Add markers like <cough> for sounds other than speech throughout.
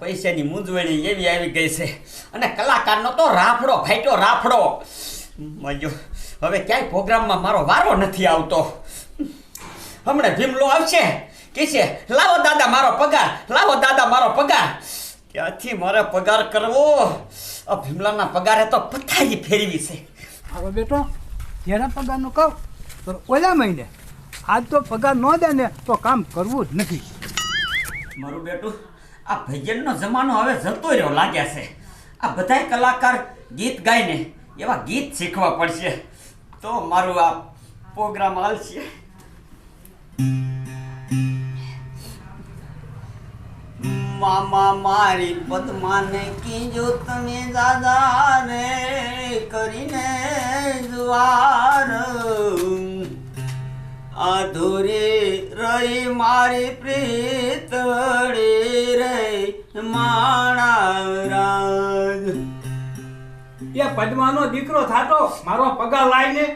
પૈસાની મૂંઝવણી એવી આવી ગઈ છે. અને કલાકારનો તો રાફડો ફાટ્યો રાફડો. મજો, હવે ક્યાંય પ્રોગ્રામમાં મારો વારો નથી આવતો. હમણાં ભીમલો આવશે. કે છે, લાવો દાદા મારો પગાર, લાવો દાદા મારો પગાર. ક્યાંથી મારે પગાર કરવો? આ ભીમલાના પગારે તો પથારી ફેરવી છે. હવે બેટો જેના પગારનું કહું, તો ઓલા મહિને આજ તો પગાર ન દે ને તો કામ કરવું જ નથી. મારું બેટું. આ ભજનનો જમાનો હવે જતો રહ્યો લાગ્યા છે. આ બધાય કલાકાર ગીત ગાઈને એવા ગીત શીખવા પડશે. તો મારું આ પ્રોગ્રામ હાલશે. મામા મારી પદ્માને કીજો તમે દાદા રે કરીને જુવાર અધૂરી રહી મારી પ્રીતળી રહી માણાવરાજ એ પદ્માનો દીકરો થાતો મારો પગાર લાઈને.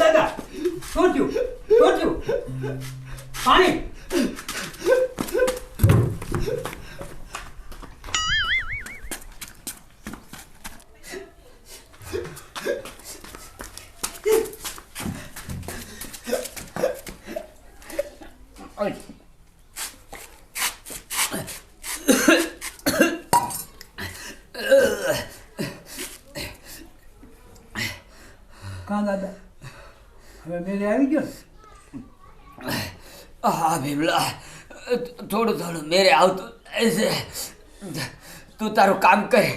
દાદા શું થયું? શું થયું? પાણી? કાં દાદા હવે મેરે આવી ગયો ને? હા ભીમલા થોડું થોડું મેરે આવતું છે. તું તારું કામ કરે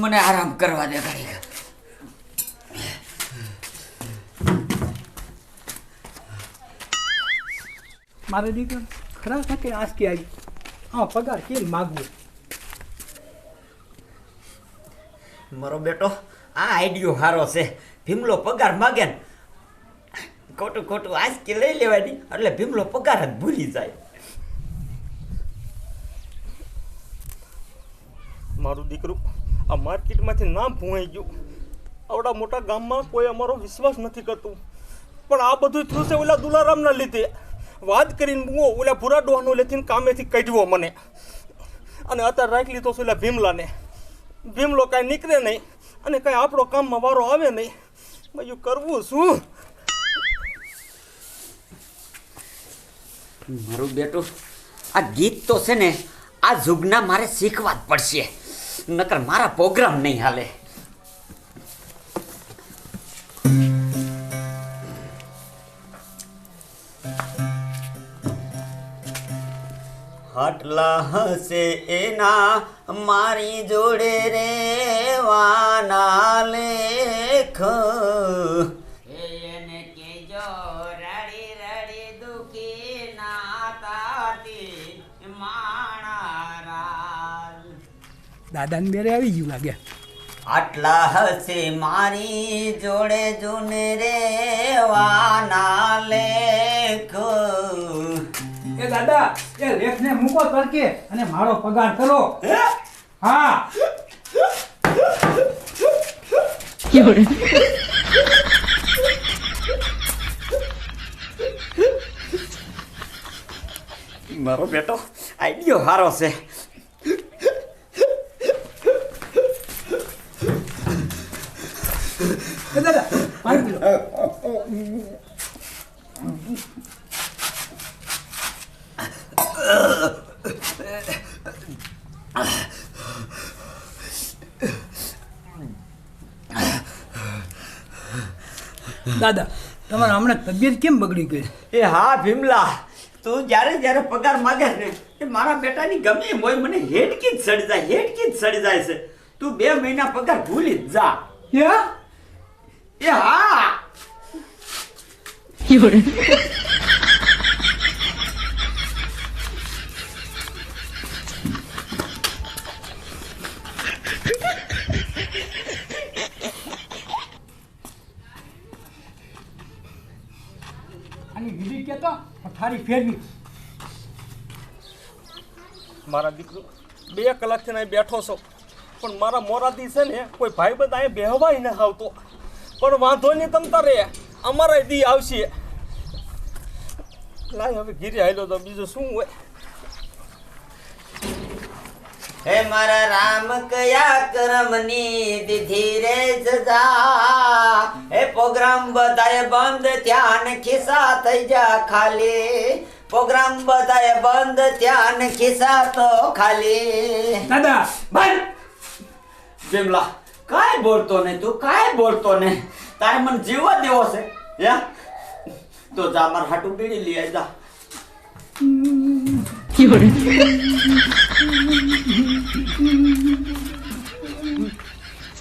મને આરામ કરવા દે ઘડી મારે દીકરા ખરા સાથે આસકી આવી. હા પગાર કેમ માગવું? મારો બેટો આ આઈડિયો સારો છે. ભીમલો પગાર માગે ને. ખોટું ખોટું આંચકી લઈ લેવાની, એટલે ભીમલો પગાર જ ભૂલી જાય. મારું દીકરું, આ માર્કેટમાંથી નામ ભૂવાઈ ગયું. આવડા મોટા ગામમાં કોઈ અમારો વિશ્વાસ નથી કરતું. પણ આ બધું થયું છે ઓલા દુલારામના લીધે. વાત કરીને હું ઓલા ભૂરા ડોહાનો લેથીને કામેથી કાઢવો મને. અને અત્યારે રાખી લીધો છે ઓલા ભીમલાને. ભીમલો કાંઈ નીકળે નહીં અને કાંઈ આપણો કામમાં વારો આવે નહીં. બીજું કરવું શું? મારું બેટું, આ ગીત તો છે ને, આ જુગના મારે શીખવા જ પડશે. નકર મારા પ્રોગ્રામ નહીં હાલે. હાટલા હશે એના મારી જોડે રેવાના લેખ. એને કેજો રડી રડી દુખી ના તાતી દાદાને મેરે આવી ગયું લાગે. આટલા હશે મારી જોડે જૂને રેવાના લેખ. દાદા એ લેખને મૂકો તડકે અને મારો પગાર કરો. હા? મારો બેટો આઈડિયો હારો છે. દાદા પાણી પી દાદા તમારે હમણાં તબિયત કેમ બગડી ગઈ? એ હા ભીમલા. તું જ્યારે જ્યારે પગાર માગે ને એ મારા બેટાની ગમે એમ હોય મને હેડકી જ સડી જાય હેડકી જ સડી જાય છે. તું બે મહિના પગાર ભૂલી જ જા. હે? એ હા. પથારી ફેરવી. મારા દીકરો, બે કલાકથી અહીં બેઠો છો. પણ મારા મોરાથી છે ને, કોઈ ભાઈ બધા અહીં બેહવાય ન આવતો. પણ વાંધો નહીં તમ તારે અમારા દી આવશે. લાય, હવે ઘીરે આવેલો તો બીજું શું હોય? હે મારા રામ કયા કરમની દીધી રે જજા હે પ્રોગ્રામ બધાએ બંધ ધ્યાન ખિસ્સા થઈ જા ખાલી પ્રોગ્રામ બધાએ બંધ ધ્યાન ખિસ્સા તો ખાલી દાદા બંધ બિમલા કાંઈ બોલતો નહીં તું કાંઈ બોલતો નહીં તારે મને જીવવા દેવો છે યા તો જા માર હાટું બીડી લઈ આય જા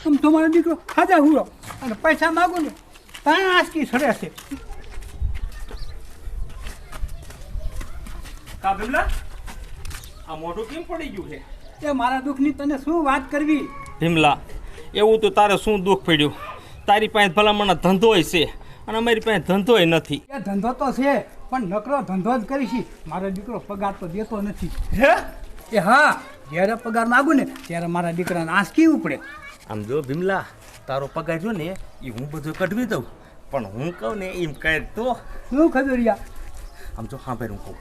આમ તમારો દીકરો ખાધા હુરો અને પૈસા માગો ને ત્યાં આંચકી સરે છે કાબિમલા આ મોઢું કેમ પડી ગયું છે? એ મારા દુઃખની તને શું વાત કરવી? ભીમલા એવું તો તારે શું દુઃખ પડ્યું? તારી પાસે ભલામણ ધંધોય છે અને અમારી પાસે ધંધોય નથી. એ ધંધો તો છે પણ નકરો ધંધો જ કરીશી. મારો દીકરો પગાર તો દેતો નથી. હે? એ હા જ્યારે પગાર માગું ને ત્યારે મારા દીકરાને આંચકી ઉપડે. આમ જો ભીમલા તારો પગાર જો ને એ હું બધું કઢવી દઉં. પણ હું કહું ને એમ કહે તો? શું ખજુરિયા? આમ જો હા ભાઈ હું કહું.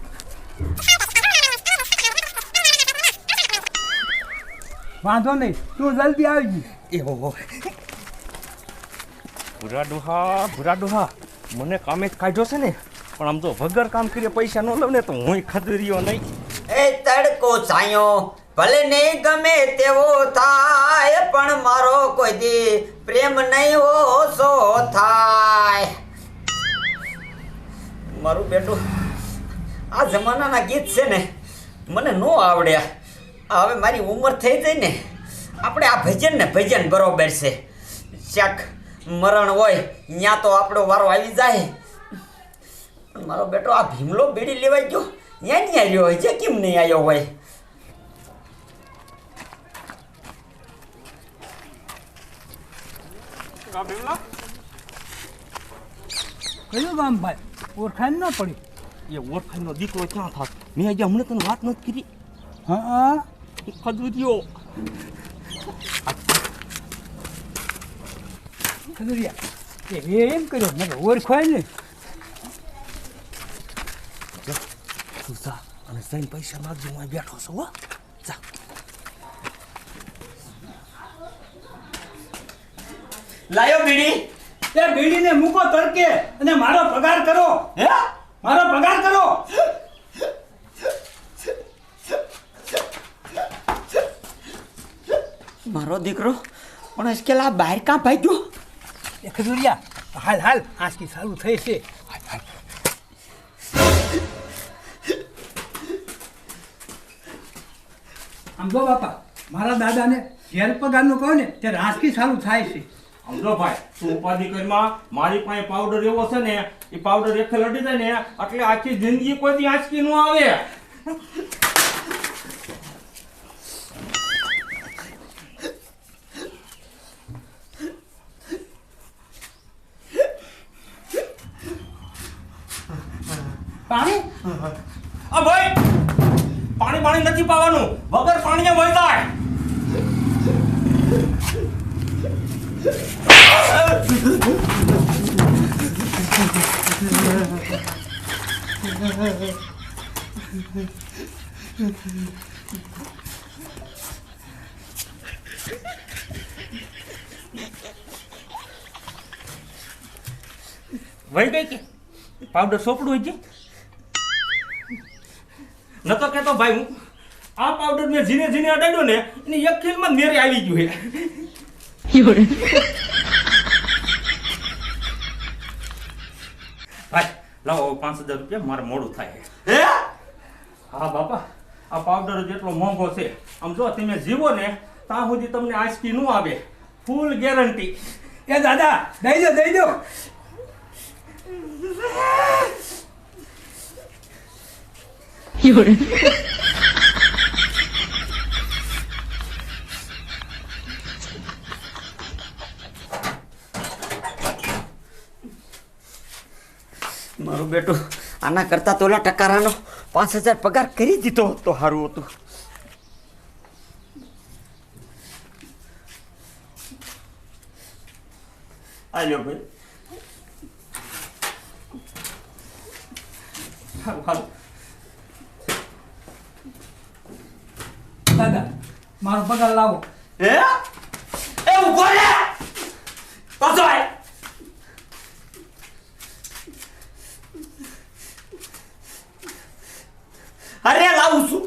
વાંધો નહીં તું જલ્દી આવી ગઈ એવો હો ભૂરા ડોહા ભૂરા ડોહા મને કામે જ કાઢ્યો છે ને પણ આમ તો વગર કામ કરીએ પૈસા ન લઉં ને તો હું ખદરીયો નહીં. એ તડકો છાયો ભલે નહીં ગમે તેવો થાય, પણ મારો કોઈ દી પ્રેમ નહીં ઓછો થાય. મારું બેટું, આ જમાનાના ગીત છે ને, મને ન આવડ્યા હવે મારી ઉંમર થઈ ગઈ ને, આપણે આ ભજન ને ભજન બરોબર છે. શાક મરણ હોય ત્યાં તો આપણો વારો આવી જાય. મારો બેટો આ ભીમલો બીડી લેવાઈ ગયો. ત્યાં નહીં આવ્યો હોય છે કેમ નહીં આવ્યો હોય કયું ગામ ભાઈ ઓળખાણ ન પડી એ ઓળખાઈનો દીકરો ક્યાં થાત મેં આજે હમણાં તને વાત નથી કરી હા ખદુરિયો ખદુરિયા એ એમ કર્યો મને ઓળખાય ને તું જા અને જઈને પૈસા માગજો હું બેઠો છું હો જા લાયો બીડી. તે બીડીને મૂકો તડકે અને મારો પગાર કરો. હે? મારો પગાર કરો. મારો દીકરો પણ અજકેલ આ બહાર કાં ભાગ્યો? એક હાલ હાલ આંચકી સારું થઈ છે. આમ જો બાપા મારા દાદાને ઘેર પગારનું કહો ને ત્યારે આંચકી સારું થાય છે. સમજો ભાઈ તું ઉપાધિ કરીમાં મારી પાસે પાવડર એવો છે ને એ પાવડર એક લડી જાય ને એટલે આખી જિંદગી કોઈથી આંચકી ન આવે. પાણી? પાણી પાણી નથી પાવાનું. વગર પાણીએ વહી જાય. વહી ગઈ કે? પાવડર સોપડું હોય છે નતો કહેતો ભાઈ હું આ પાવડર મેં જીને જીને અડાડ્યો ને એની એક ખીલમાં મેરે આવી ગયું હે. ભાઈ લાવો પાંચ હજાર રૂપિયા મારે મોડું થાય હે. હા? બાપા આ પાવડર જેટલો મોંઘો છે આમ જો તમે જીવો ને ત્યાં સુધી તમને આંચકી નું આવે. ફૂલ ગેરંટી એ દાદા દઈ દો દઈ દો. <laughs> મારું બેટું, આના કરતા તો ઓલા ટકારાનો પાંચ હજાર પગાર કરી દીધો હતો સારું હતું. આલ્યો ભાઈ. સારું દાદા મારો પગાર લાવો. હે? એ ઊભો રે પાછો આય. અરે લાવું છું.